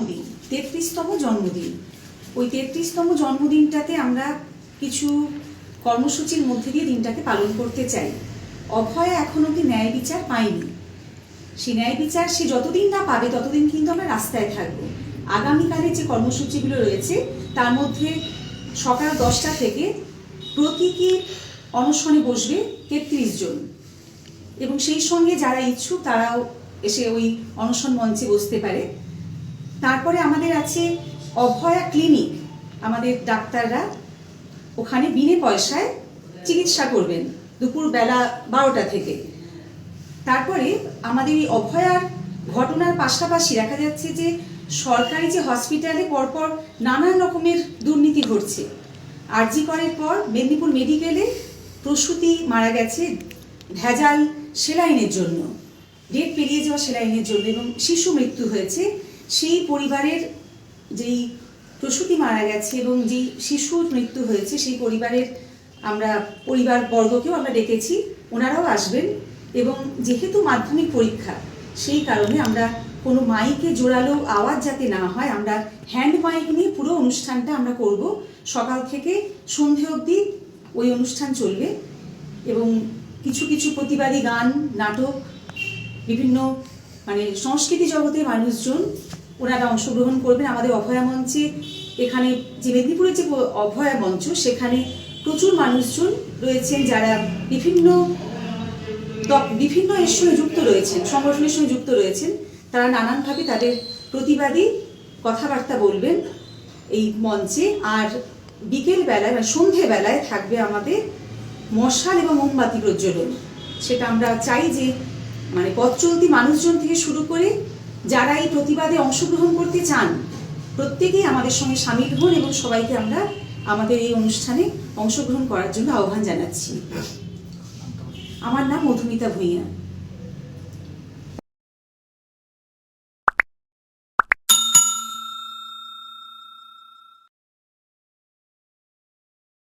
জন্মদিন, তেত্রিশতম জন্মদিন। ওই তেত্রিশতম জন্মদিনটাতে আমরা কিছু কর্মসূচির মধ্যে দিয়ে দিনটাকে পালন করতে চাই। অভয়া এখন অব্দি ন্যায় বিচার পায়নি। সে ন্যায় বিচার সে যতদিন না পাবে, ততদিন কিন্তু আমরা রাস্তায় থাকব। আগামীকালে যে কর্মসূচিগুলো রয়েছে, তার মধ্যে সকাল দশটা থেকে প্রতীকী অনশনে বসবে তেত্রিশ জন। এবং সেই সঙ্গে যারা ইচ্ছুক, তারাও এসে ওই অনশন মঞ্চে বসতে পারে। তারপরে আমাদের আছে অভয়া ক্লিনিক। আমাদের ডাক্তাররা ওখানে বিনে পয়সায় চিকিৎসা করবেন দুপুর বেলা বারোটা থেকে। তারপরে আমাদের এই অভয়ার ঘটনার পাশাপাশি দেখা যাচ্ছে যে সরকারি যে হসপিটালে পরপর নানান রকমের দুর্নীতি ঘটছে। আরজি করার পর মেদিনীপুর মেডিকেলে প্রসূতি মারা গেছে ভেজাল সেলাইনের জন্য। ডেট পেরিয়ে যাওয়া সেলাইনের জন্য এবং শিশু মৃত্যু হয়েছে সেই পরিবারের যেই প্রসূতি মারা গেছে এবং যেই শিশুর মৃত্যু হয়েছে, সেই পরিবারের আমরা পরিবার বর্গকেও আমরা ডেকেছি, ওনারাও আসবেন এবং যেহেতু মাধ্যমিক পরীক্ষা, সেই কারণে আমরা কোনো মাইকে জোরালো আওয়াজ যাতে না হয়, আমরা হ্যান্ড মাইক নিয়ে পুরো অনুষ্ঠানটা আমরা করব। সকাল থেকে সন্ধে অবধি ওই অনুষ্ঠান চলবে এবং কিছু কিছু প্রতিবাদী গান, নাটক, বিভিন্ন মানে সংস্কৃতি জগতের মানুষজন ওনারা অংশগ্রহণ করবেন। আমাদের অভয়া মঞ্চে এখানে যে মেদিনীপুরের যে অভয়া মঞ্চ, সেখানে প্রচুর মানুষজন রয়েছেন যারা বিভিন্ন বিভিন্ন এর সঙ্গে যুক্ত রয়েছেন, সংগঠনের সঙ্গে যুক্ত রয়েছেন। তারা নানানভাবে তাদের প্রতিবাদী কথাবার্তা বলবেন এই মঞ্চে। আর বিকেল বেলায় মানে সন্ধে বেলায় থাকবে আমাদের মশাল এবং মোমবাতি প্রজ্বলন। সেটা আমরা চাই যে মানে পথ চলতি মানুষজন থেকে শুরু করে যারা এই প্রতিবাদে অংশগ্রহণ করতে চান, প্রত্যেকেই আমাদের সঙ্গে সামিল হন এবং সবাইকে আমরা আমাদের এই অনুষ্ঠানে অংশগ্রহণ করার জন্য আহ্বান জানাচ্ছি। আমার নাম মধুমিতা ভূঁইয়া।